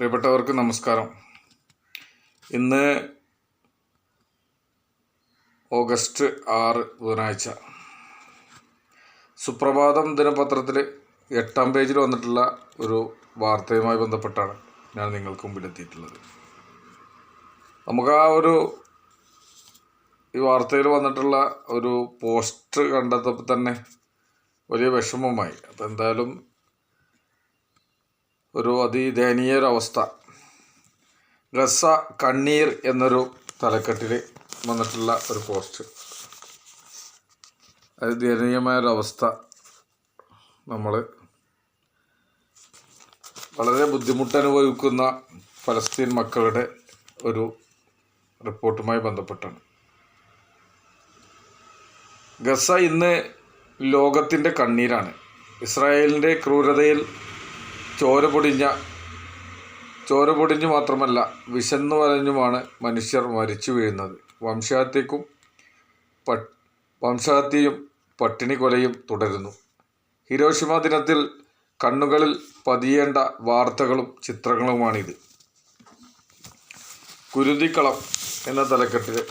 പ്രിയപ്പെട്ടവർക്ക് നമസ്കാരം. ഇന്ന് ഓഗസ്റ്റ് ആറ് ബുധനാഴ്ച. സുപ്രഭാതം ദിനപത്രത്തിൽ എട്ടാം പേജിൽ വന്നിട്ടുള്ള ഒരു വാർത്തയുമായി ബന്ധപ്പെട്ടാണ് ഞാൻ നിങ്ങൾക്ക് മുമ്പിലെത്തിയിട്ടുള്ളത്. നമുക്ക് ആ ഒരു ഈ വാർത്തയിൽ വന്നിട്ടുള്ള ഒരു പോസ്റ്റ് കണ്ടെത്തപ്പോൾ തന്നെ വലിയ വിഷമമായി അപ്പോൾ എന്തായാലും ഒരു അതിദയനീയൊരവസ്ഥ ഗസ കണ്ണീർ എന്നൊരു തലക്കെട്ടിൽ വന്നിട്ടുള്ള ഒരു പോസ്റ്റ് അത് ദയനീയമായൊരവസ്ഥ നമ്മൾ വളരെ ബുദ്ധിമുട്ടനുഭവിക്കുന്ന ഫലസ്തീൻ മക്കളുടെ ഒരു റിപ്പോർട്ടുമായി ബന്ധപ്പെട്ടാണ്. ഗസ ഇന്ന് ലോകത്തിന്റെ കണ്ണീരാണ്. ഇസ്രായേലിന്റെ ക്രൂരതയിൽ ചോര പൊടിഞ്ഞ ചോര പൊടിഞ്ഞു മാത്രമല്ല വിശന്നു വലഞ്ഞുമാണ് മനുഷ്യർ മരിച്ചു വീഴുന്നത്. വംശഹത്യക്കും വംശഹത്യയും പട്ടിണി കൊലയും തുടരുന്നു. ഹിരോഷിമ ദിനത്തിൽ കണ്ണുകളിൽ പതിയേണ്ട വാർത്തകളും ചിത്രങ്ങളുമാണിത്. കുരുതിക്കളം എന്ന തലക്കെട്ടിൽ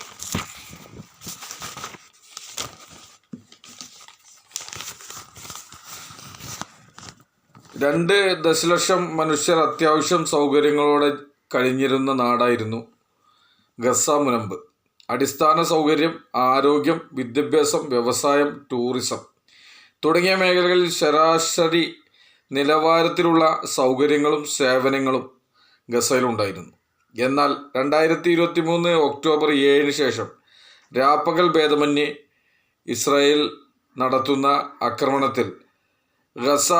രണ്ട് ദശലക്ഷം മനുഷ്യർ അത്യാവശ്യം സൗകര്യങ്ങളോടെ കഴിഞ്ഞിരുന്ന നാടായിരുന്നു ഗസ മുനമ്പ്. അടിസ്ഥാന സൗകര്യം ആരോഗ്യം വിദ്യാഭ്യാസം വ്യവസായം ടൂറിസം തുടങ്ങിയ മേഖലകളിൽ ശരാശരി നിലവാരത്തിലുള്ള സൗകര്യങ്ങളും സേവനങ്ങളും ഗസയിലുണ്ടായിരുന്നു. എന്നാൽ രണ്ടായിരത്തി ഇരുപത്തി മൂന്ന് ഒക്ടോബർ ഏഴിന് ശേഷം രാപ്പകൽ ഭേദമന്യേ ഇസ്രായേൽ നടത്തുന്ന ആക്രമണത്തിൽ ഗസ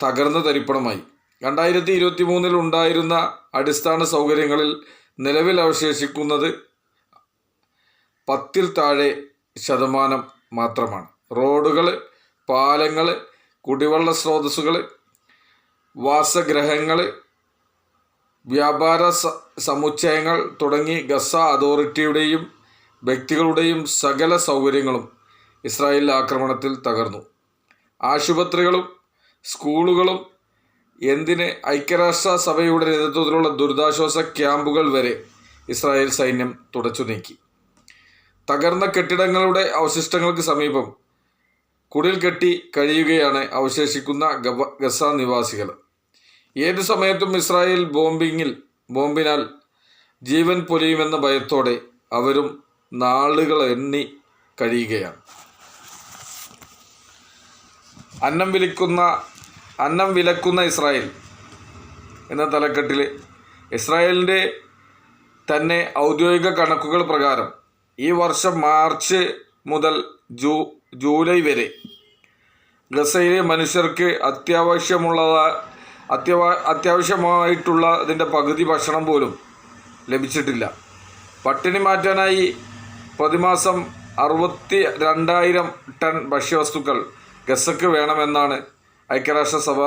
തകർന്ന തരിപ്പണമായി. രണ്ടായിരത്തി ഇരുപത്തി മൂന്നിൽ ഉണ്ടായിരുന്ന അടിസ്ഥാന സൗകര്യങ്ങളിൽ നിലവിൽ അവശേഷിക്കുന്നത് പത്തിൽ താഴെ ശതമാനം മാത്രമാണ്. റോഡുകൾ പാലങ്ങൾ കുടിവെള്ള സ്രോതസ്സുകൾ വാസഗ്രഹങ്ങൾ വ്യാപാര സമുച്ചയങ്ങൾ തുടങ്ങി ഗസ അതോറിറ്റിയുടെയും വ്യക്തികളുടെയും സകല സൗകര്യങ്ങളും ഇസ്രായേൽ ആക്രമണത്തിൽ തകർന്നു. ആശുപത്രികളും സ്കൂളുകളും എന്തിന് ഐക്യരാഷ്ട്ര സഭയുടെ നേതൃത്വത്തിലുള്ള ദുരിതാശ്വാസ ക്യാമ്പുകൾ വരെ ഇസ്രായേൽ സൈന്യം തുടച്ചു നീക്കി. തകർന്ന കെട്ടിടങ്ങളുടെ അവശിഷ്ടങ്ങൾക്ക് സമീപം കുടിൽ കെട്ടി കഴിയുകയാണ് അവശേഷിക്കുന്ന ഗസ നിവാസികൾ. ഏത് സമയത്തും ഇസ്രായേൽ ബോംബിങ്ങിൽ ബോംബിനാൽ ജീവൻ പൊലിയുമെന്ന ഭയത്തോടെ അവരും നാളുകൾ എണ്ണി കഴിയുകയാണ്. അന്നം വിളിക്കുന്ന അന്നം വിലക്കുന്ന ഇസ്രായേൽ എന്ന തലക്കെട്ടിൽ ഇസ്രായേലിന്റെ തന്നെ ഔദ്യോഗിക കണക്കുകൾ പ്രകാരം ഈ വർഷം മാർച്ച് മുതൽ ജൂ ജൂലൈ വരെ ഗസയിലെ മനുഷ്യർക്ക് അത്യാവശ്യമുള്ള അത്യാവശ്യമായിട്ടുള്ള അത്യാവശ്യമായിട്ടുള്ളതിന്റെ പകുതി ഭക്ഷണം പോലും ലഭിച്ചിട്ടില്ല. പട്ടിണി മാറ്റാനായി പ്രതിമാസം അറുപത്തി രണ്ടായിരം ടൺ ഭക്ഷ്യവസ്തുക്കൾ ഗസക്ക് വേണമെന്നാണ് ഐക്യരാഷ്ട്രസഭ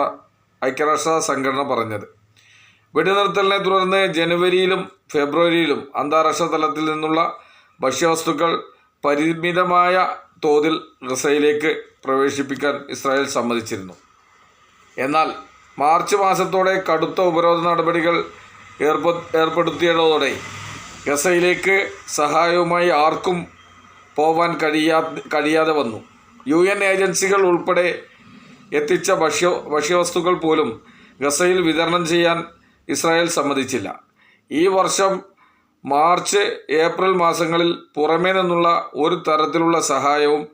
ഐക്യരാഷ്ട്ര സംഘടന പറഞ്ഞത്. വെടിനിർത്തലിനെ തുടർന്ന് ജനുവരിയിലും ഫെബ്രുവരിയിലും അന്താരാഷ്ട്ര തലത്തിൽ നിന്നുള്ള ഭക്ഷ്യവസ്തുക്കൾ പരിമിതമായ തോതിൽ ഗസയിലേക്ക് പ്രവേശിപ്പിക്കാൻ ഇസ്രായേൽ സമ്മതിച്ചിരുന്നു. എന്നാൽ മാർച്ച് മാസത്തോടെ കടുത്ത ഉപരോധ നടപടികൾ ഏർപ്പ ഏർപ്പെടുത്തിയതോടെ ഗസയിലേക്ക് സഹായവുമായി ആർക്കും പോവാൻ കഴിയാ കഴിയാതെ വന്നു. യു ഏജൻസികൾ ഉൾപ്പെടെ എത്തിച്ച ഭക്ഷ്യ ഭക്ഷ്യവസ്തുക്കൾ പോലും ഗസയിൽ വിതരണം ചെയ്യാൻ ഇസ്രായേൽ സമ്മതിച്ചില്ല. ഈ വർഷം മാർച്ച് ഏപ്രിൽ മാസങ്ങളിൽ പുറമേ നിന്നുള്ള ഒരു തരത്തിലുള്ള സഹായവും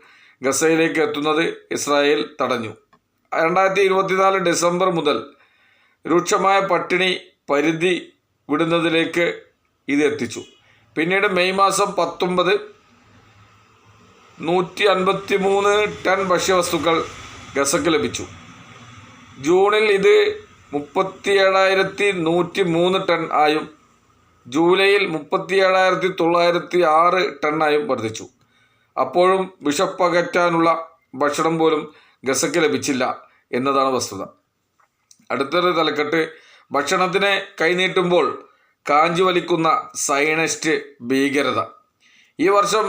ഗസയിലേക്ക് എത്തുന്നത് ഇസ്രായേൽ തടഞ്ഞു. രണ്ടായിരത്തി ഇരുപത്തിനാല് ഡിസംബർ മുതൽ രൂക്ഷമായ പട്ടിണി പരിധി വിടുന്നതിലേക്ക് ഇത് എത്തിച്ചു. പിന്നീട് മെയ് മാസം പത്തൊമ്പത് നൂറ്റി അൻപത്തി മൂന്ന് ടൺ ഭക്ഷ്യവസ്തുക്കൾ ഗസക്ക് ലഭിച്ചു. ജൂണിൽ ഇത് മുപ്പത്തി ഏഴായിരത്തി നൂറ്റി മൂന്ന് ടൺ ആയും ജൂലൈയിൽ മുപ്പത്തി ഏഴായിരത്തി തൊള്ളായിരത്തി ആറ് ടണ്ണായും വർദ്ധിച്ചു. അപ്പോഴും വിഷപ്പകറ്റാനുള്ള ഭക്ഷണം പോലും ഗസക്ക് ലഭിച്ചില്ല എന്നതാണ് വസ്തുത. അടുത്തൊരു തലക്കെട്ട് ഭക്ഷണത്തിനെ കൈനീട്ടുമ്പോൾ കാഞ്ചി വലിക്കുന്ന സൈനസ്റ്റ് ഭീകരത. ഈ വർഷം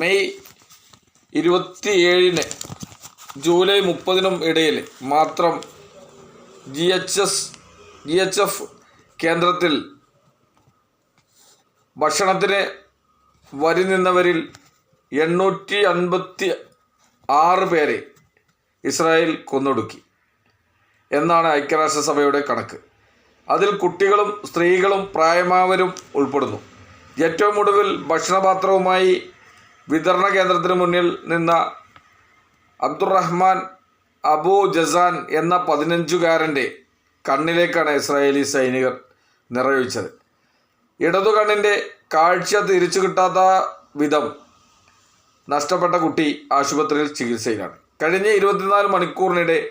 മെയ് ഇരുപത്തിയേഴിന് ജൂലൈ മുപ്പതിനും ഇടയിൽ മാത്രം G H S G H F കേന്ദ്രത്തിൽ ഭക്ഷണത്തിന് വരി നിന്നവരിൽ എണ്ണൂറ്റി അൻപത്തി ആറ് പേരെ ഇസ്രായേൽ കൊന്നൊടുക്കി എന്നാണ് ഐക്യരാഷ്ട്രസഭയുടെ കണക്ക്. അതിൽ കുട്ടികളും സ്ത്രീകളും പ്രായമായവരും ഉൾപ്പെടുന്നു. ഏറ്റവും ഒടുവിൽ ഭക്ഷണപാത്രവുമായി വിതരണ കേന്ദ്രത്തിന് മുന്നിൽ നിന്ന അബ്ദുറഹ്മാൻ അബു ജസാൻ എന്ന പതിനഞ്ചുകാരന്റെ കണ്ണിലേക്കാണ് ഇസ്രായേലി സൈനികർ നിറയൊഴിച്ചത്. ഇടതു കണ്ണിന്റെ കാഴ്ച തിരിച്ചു കിട്ടാത്ത വിധം നഷ്ടപ്പെട്ട കുട്ടി ആശുപത്രിയിൽ ചികിത്സയിലാണ്. കഴിഞ്ഞ ഇരുപത്തിനാല് മണിക്കൂറിനിടെ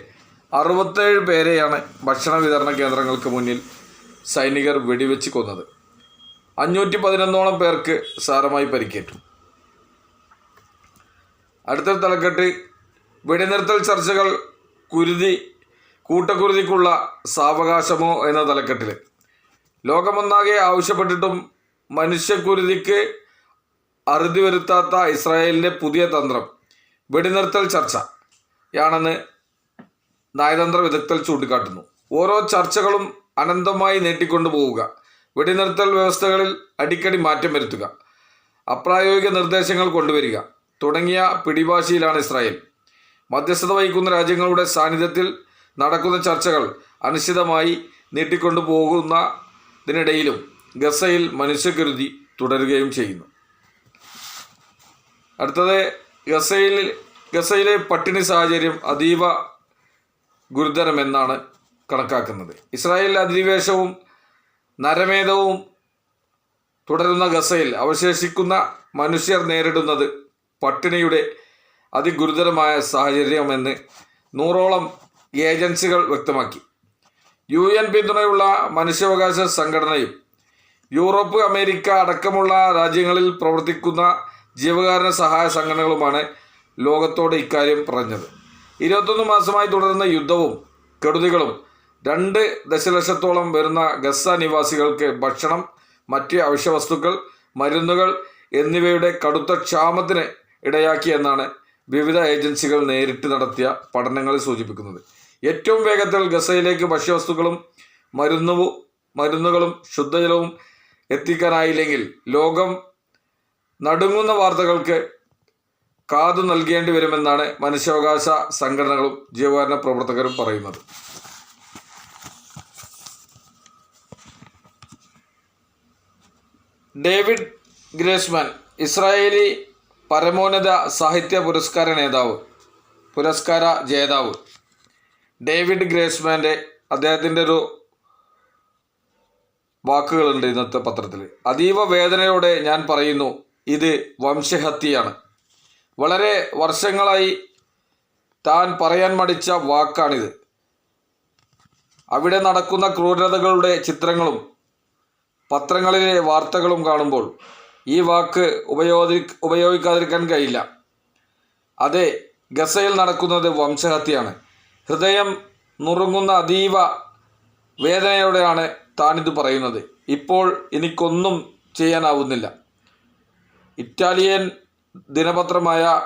അറുപത്തേഴ് പേരെയാണ് ഭക്ഷണ വിതരണ കേന്ദ്രങ്ങൾക്ക് മുന്നിൽ സൈനികർ വെടിവെച്ച് കൊന്നത്. അഞ്ഞൂറ്റി പതിനൊന്നോളം പേർക്ക് സാരമായി പരിക്കേറ്റു. അടുത്ത തലക്കെട്ട് വെടിനിർത്തൽ ചർച്ചകൾ കുരുതി കൂട്ടക്കുരുതിക്കുള്ള സാവകാശമോ എന്ന തലക്കെട്ടിൽ ലോകമൊന്നാകെ ആവശ്യപ്പെട്ടിട്ടും മനുഷ്യക്കുരുതിക്ക് അറുതി വരുത്താത്ത ഇസ്രായേലിന്റെ പുതിയ തന്ത്രം വെടിനിർത്തൽ ചർച്ചയാണെന്ന് നയതന്ത്ര വിദഗ്ധർ ചൂണ്ടിക്കാട്ടുന്നു. ഓരോ ചർച്ചകളും അനന്തമായി നീട്ടിക്കൊണ്ടു പോവുക. വെടിനിർത്തൽ വ്യവസ്ഥകളിൽ അടിക്കടി മാറ്റം വരുത്തുക. അപ്രായോഗിക നിർദ്ദേശങ്ങൾ കൊണ്ടുവരിക തുടങ്ങിയ പിടിവാശിയിലാണ് ഇസ്രായേൽ. മധ്യസ്ഥത വഹിക്കുന്ന രാജ്യങ്ങളുടെ സാന്നിധ്യത്തിൽ നടക്കുന്ന ചർച്ചകൾ അനിശ്ചിതമായി നീട്ടിക്കൊണ്ടു പോകുന്നതിനിടയിലും ഗസയിൽ മനുഷ്യകൃതി തുടരുകയും ചെയ്യുന്നു. അടുത്തത് ഗസയിൽ ഗസയിലെ പട്ടിണി സാഹചര്യം അതീവ ഗുരുതരമെന്നാണ് കണക്കാക്കുന്നത്. ഇസ്രായേൽ അധിനിവേശവും നരമേധവും തുടരുന്ന ഗസയിൽ അവശേഷിക്കുന്ന മനുഷ്യർ നേരിടുന്നത് പട്ടിണിയുടെ അതിഗുരുതരമായ സാഹചര്യമെന്ന് നൂറോളം ഏജൻസികൾ വ്യക്തമാക്കി. യു എൻ പിന്തുണയുള്ള മനുഷ്യാവകാശ സംഘടനയും യൂറോപ്പ് അമേരിക്ക അടക്കമുള്ള രാജ്യങ്ങളിൽ പ്രവർത്തിക്കുന്ന ജീവകാരണ സഹായ സംഘടനകളുമാണ് ലോകത്തോട് ഇക്കാര്യം പറഞ്ഞത്. ഇരുപത്തൊന്ന് മാസമായി തുടരുന്ന യുദ്ധവും കെടുതികളും രണ്ട് ദശലക്ഷത്തോളം വരുന്ന ഗസ നിവാസികൾക്ക് ഭക്ഷണം മറ്റ് അവശ്യവസ്തുക്കൾ മരുന്നുകൾ എന്നിവയുടെ കടുത്ത ക്ഷാമത്തിന് ഇടയാക്കിയെന്നാണ് വിവിധ ഏജൻസികൾ നേരിട്ട് നടത്തിയ പഠനങ്ങളിൽ സൂചിപ്പിക്കുന്നത്. ഏറ്റവും വേഗത്തിൽ ഗസയിലേക്ക് ഭക്ഷ്യവസ്തുക്കളും മരുന്നു മരുന്നുകളും ശുദ്ധജലവും എത്തിക്കാനായില്ലെങ്കിൽ ലോകം നടുങ്ങുന്ന വാർത്തകൾക്ക് കാതു നൽകേണ്ടി വരുമെന്നാണ് മനുഷ്യാവകാശ സംഘടനകളും ജീവകാരുണ്യ പ്രവർത്തകരും പറയുന്നത്. ഡേവിഡ് ഗ്രേസ്മാൻ ഇസ്രായേലി പരമോന്നത സാഹിത്യ പുരസ്കാര നേതാവ് പുരസ്കാര ജേതാവ് ഡേവിഡ് ഗ്രേസ്മാന്റെ അദ്ദേഹത്തിന്റെ ഒരു വാക്കുകളുണ്ട് ഇന്നത്തെ പത്രത്തിൽ. അതീവ വേദനയോടെ ഞാൻ പറയുന്നു ഇത് വംശഹത്യയാണ്. വളരെ വർഷങ്ങളായി താൻ പറയാൻ മടിച്ച വാക്കാണിത്. അവിടെ നടക്കുന്ന ക്രൂരതകളുടെ ചിത്രങ്ങളും പത്രങ്ങളിലെ വാർത്തകളും കാണുമ്പോൾ ഈ വാക്ക് ഉപയോഗി ഉപയോഗിക്കാതിരിക്കാൻ കഴിയില്ല. അതെ ഗസയിൽ നടക്കുന്നത് വംശഹത്യയാണ്. ഹൃദയം നുറുങ്ങുന്ന അതീവ വേദനയോടെയാണ് താനിത് പറയുന്നത്. ഇപ്പോൾ എനിക്കൊന്നും ചെയ്യാനാവുന്നില്ല. ഇറ്റാലിയൻ ദിനപത്രമായ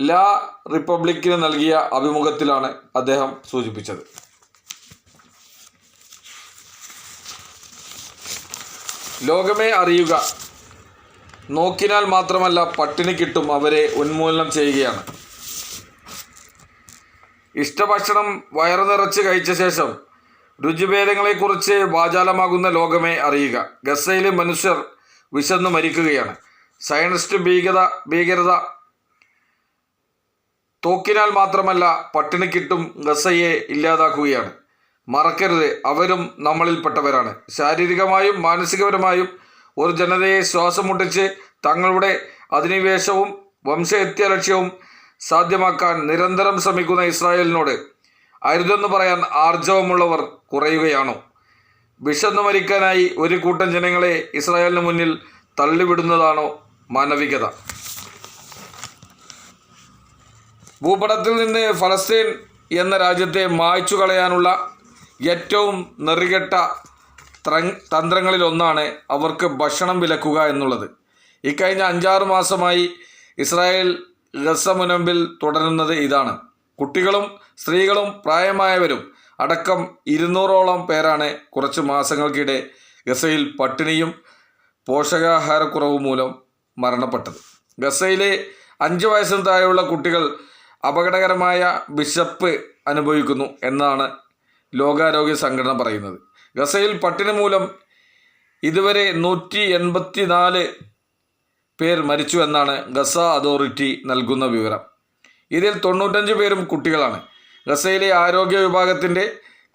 ലാ റിപ്പബ്ലിക്കിന് നൽകിയ അഭിമുഖത്തിലാണ് അദ്ദേഹം സൂചിപ്പിച്ചത്. ലോകമേ അറിയുക. നോക്കിനാൽ മാത്രമല്ല പട്ടിണി കിട്ടും അവരെ ഉന്മൂലനം ചെയ്യുകയാണ്. ഇഷ്ടഭക്ഷണം വയറു നിറച്ച് കഴിച്ച ശേഷം രുചിഭേദങ്ങളെക്കുറിച്ച് വാചാലമാകുന്ന ലോകമേ അറിയുക. ഗസയിലെ മനുഷ്യർ വിശന്ന് മരിക്കുകയാണ്. സയനിസ്റ്റ് ഭീകത ഭീകരത തോക്കിനാൽ മാത്രമല്ല പട്ടിണി കിട്ടും ഗസയെ ഇല്ലാതാക്കുകയാണ്. മറക്കരുത് അവരും നമ്മളിൽപ്പെട്ടവരാണ്. ശാരീരികമായും മാനസികപരമായും ഒരു ജനതയെ ശ്വാസം മുട്ടിച്ച് തങ്ങളുടെ അധിനിവേശവും വംശഹത്യ ലക്ഷ്യവും സാധ്യമാക്കാൻ നിരന്തരം ശ്രമിക്കുന്ന ഇസ്രായേലിനോട് അരുതെന്ന് പറയാൻ ആർജവമുള്ളവർ കുറയുകയാണോ? വിശന്നു മരിക്കാനായി ഒരു കൂട്ടം ജനങ്ങളെ ഇസ്രായേലിന് മുന്നിൽ തള്ളിവിടുന്നതാണോ മാനവികത? ഭൂപടത്തിൽ നിന്ന് ഫലസ്തീൻ എന്ന രാജ്യത്തെ മായ്ച്ചു കളയാനുള്ള ഏറ്റവും നെറികെട്ട തന്ത്രങ്ങളിലൊന്നാണ് അവർക്ക് ഭക്ഷണം വിലക്കുക എന്നുള്ളത്. ഇക്കഴിഞ്ഞ അഞ്ചാറ് മാസമായി ഇസ്രായേൽ ഗസ മുനമ്പിൽ തുടരുന്നത് ഇതാണ്. കുട്ടികളും സ്ത്രീകളും പ്രായമായവരും അടക്കം ഇരുന്നൂറോളം പേരാണ് കുറച്ച് മാസങ്ങൾക്കിടെ ഗസയിൽ പട്ടിണിയും പോഷകാഹാരക്കുറവ് മൂലം മരണപ്പെട്ടത്. ഗസയിലെ അഞ്ച് വയസ്സിന് താഴെയുള്ള കുട്ടികൾ അപകടകരമായ വിശപ്പ് അനുഭവിക്കുന്നു എന്നാണ് ലോകാരോഗ്യ സംഘടന പറയുന്നത്. ഗസയിൽ പട്ടിണി മൂലം ഇതുവരെ നൂറ്റി എൺപത്തി നാല് പേർ മരിച്ചു എന്നാണ് ഗസ അതോറിറ്റി നൽകുന്ന വിവരം. ഇതിൽ തൊണ്ണൂറ്റഞ്ച് പേരും കുട്ടികളാണ്. ഗസയിലെ ആരോഗ്യ വിഭാഗത്തിന്റെ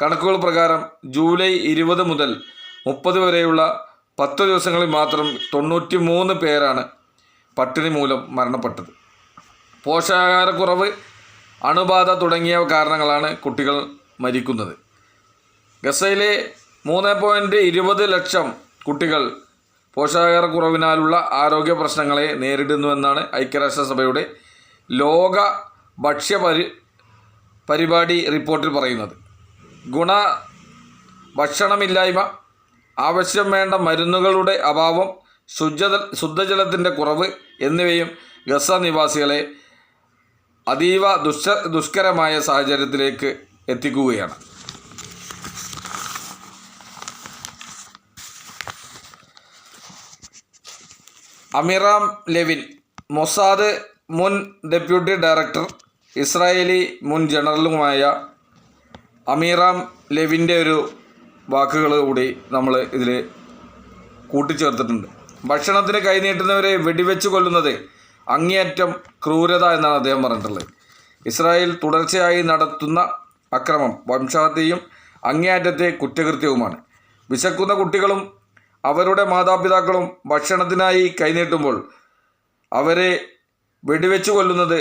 കണക്കുകൾ പ്രകാരം ജൂലൈ ഇരുപത് മുതൽ മുപ്പത് വരെയുള്ള പത്ത് ദിവസങ്ങളിൽ മാത്രം തൊണ്ണൂറ്റി മൂന്ന് പേരാണ് പട്ടിണി മൂലം മരണപ്പെട്ടത്. പോഷകാഹാരക്കുറവ് അണുബാധ തുടങ്ങിയ കാരണങ്ങളാണ് കുട്ടികൾ മരിക്കുന്നത്. ഗസയിലെ മൂന്ന് പോയിന്റ് ഇരുപത് ലക്ഷം കുട്ടികൾ പോഷകാഹാരക്കുറവിനാലുള്ള ആരോഗ്യ പ്രശ്നങ്ങളെ നേരിടുന്നുവെന്നാണ് ഐക്യരാഷ്ട്രസഭയുടെ ലോക ഭക്ഷ്യ പരി പരിപാടി റിപ്പോർട്ടിൽ പറയുന്നത്. ഗുണ ഭക്ഷണമില്ലായ്മ ആവശ്യം വേണ്ട മരുന്നുകളുടെ അഭാവം ശുദ്ധജല ശുദ്ധജലത്തിന്റെ കുറവ് എന്നിവയും ഗസ നിവാസികളെ അതീവ ദുഷ്ക ദുഷ്കരമായ സാഹചര്യത്തിലേക്ക് എത്തിക്കുകയാണ്. അമിറാം ലെവിൻ മൊസാദ് മുൻ ഡെപ്യൂട്ടി ഡയറക്ടർ ഇസ്രായേലി മുൻ ജനറലുമായ അമീറാം ലെവിന്റെ ഒരു വാക്കുകൾ കൂടി നമ്മൾ ഇതിൽ കൂട്ടിച്ചേർത്തിട്ടുണ്ട്. ഭക്ഷണത്തിന് കൈനീട്ടുന്നവരെ വെടിവെച്ച് കൊല്ലുന്നത് അങ്ങേയറ്റം ക്രൂരത എന്നാണ് അദ്ദേഹം പറഞ്ഞിട്ടുള്ളത്. ഇസ്രായേൽ തുടർച്ചയായി നടത്തുന്ന അക്രമം വംശഹത്യയും അങ്ങേയറ്റത്തെ കുറ്റകൃത്യവുമാണ്. വിശക്കുന്ന കുട്ടികളും അവരുടെ മാതാപിതാക്കളും ഭക്ഷണത്തിനായി കൈനീട്ടുമ്പോൾ അവരെ വെടിവെച്ചു കൊല്ലുന്നത്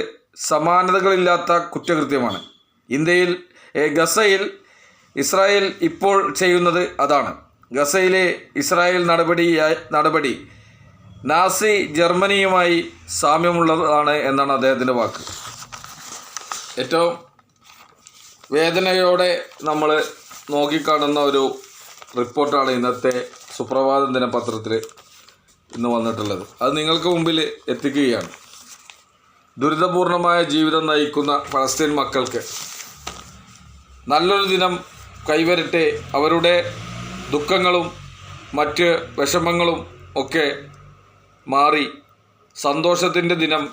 സമാനതകളില്ലാത്ത കുറ്റകൃത്യമാണ്. ഇന്ത്യയിൽ ഗസയിൽ ഇസ്രായേൽ ഇപ്പോൾ ചെയ്യുന്നത് അതാണ്. ഗസയിലെ ഇസ്രായേൽ നടപടി നടപടി നാസി ജർമ്മനിയുമായി സാമ്യമുള്ളതാണ് എന്നാണ് അദ്ദേഹത്തിന്റെ വാക്ക്. ഏറ്റവും വേദനയോടെ നമ്മൾ നോക്കിക്കാണുന്ന ഒരു റിപ്പോർട്ടാണ് ഇന്നത്തെ സുപ്രഭാതം ദിനപത്രത്തിൽ ഇന്ന് വന്നിട്ടുള്ളത്. അത് നിങ്ങൾക്ക് മുമ്പിൽ എത്തിക്കുകയാണ്. ദുരിതപൂർണമായ ജീവിതം നയിക്കുന്ന ഫലസ്തീൻ മക്കൾക്ക് നല്ലൊരു ദിനം കൈവരട്ടെ. അവരുടെ ദുഃഖങ്ങളും മറ്റ് വിഷമങ്ങളും ഒക്കെ മാറി സന്തോഷത്തിന്റെ ദിനം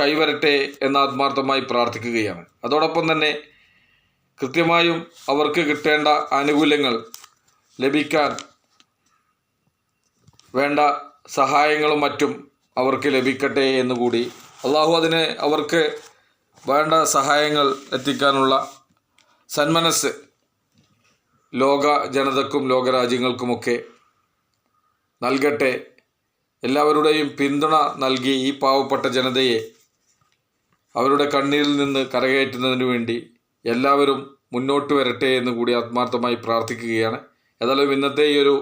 കൈവരട്ടെ എന്ന് ആത്മാർത്ഥമായി പ്രാർത്ഥിക്കുകയാണ്. അതോടൊപ്പം തന്നെ കൃത്യമായും അവർക്ക് കിട്ടേണ്ട ആനുകൂല്യങ്ങൾ ലഭിക്കാൻ വേണ്ട സഹായങ്ങളും മറ്റും അവർക്ക് ലഭിക്കട്ടെ എന്നുകൂടി അള്ളാഹു അതിന് അവർക്ക് വേണ്ട സഹായങ്ങൾ എത്തിക്കാനുള്ള സന്മനസ് ലോക ജനതക്കും ലോകരാജ്യങ്ങൾക്കുമൊക്കെ നൽകട്ടെ. എല്ലാവരുടെയും പിന്തുണ നൽകി ഈ പാവപ്പെട്ട ജനതയെ അവരുടെ കണ്ണീരിൽ നിന്ന് കരകയറ്റുന്നതിന് വേണ്ടി എല്ലാവരും മുന്നോട്ട് വരട്ടെ എന്ന് കൂടി ആത്മാർത്ഥമായി പ്രാർത്ഥിക്കുകയാണ്. ഏതായാലും ഇന്നത്തെ ഈ ഒരു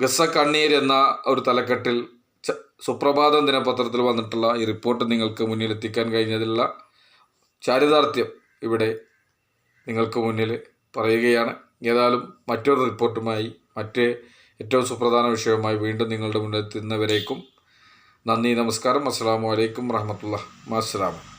ഗസ കണ്ണീർ എന്ന ഒരു തലക്കെട്ടിൽ സുപ്രഭാതം ദിനപത്രത്തിൽ വന്നിട്ടുള്ള ഈ റിപ്പോർട്ട് നിങ്ങൾക്ക് മുന്നിലെത്തിക്കാൻ കഴിഞ്ഞതിലുള്ള ചാരിതാർത്ഥ്യം ഇവിടെ നിങ്ങൾക്ക് മുന്നിൽ പറയുകയാണ്. ഏതായാലും മറ്റൊരു റിപ്പോർട്ടുമായി മറ്റ് ഏറ്റവും സുപ്രധാന വിഷയവുമായി വീണ്ടും നിങ്ങളുടെ മുന്നിലെത്തുന്നവരേക്കും നന്ദി നമസ്കാരം. അസ്സാം വലൈക്കും വറഹമത്തുള്ള അസ്സലാമു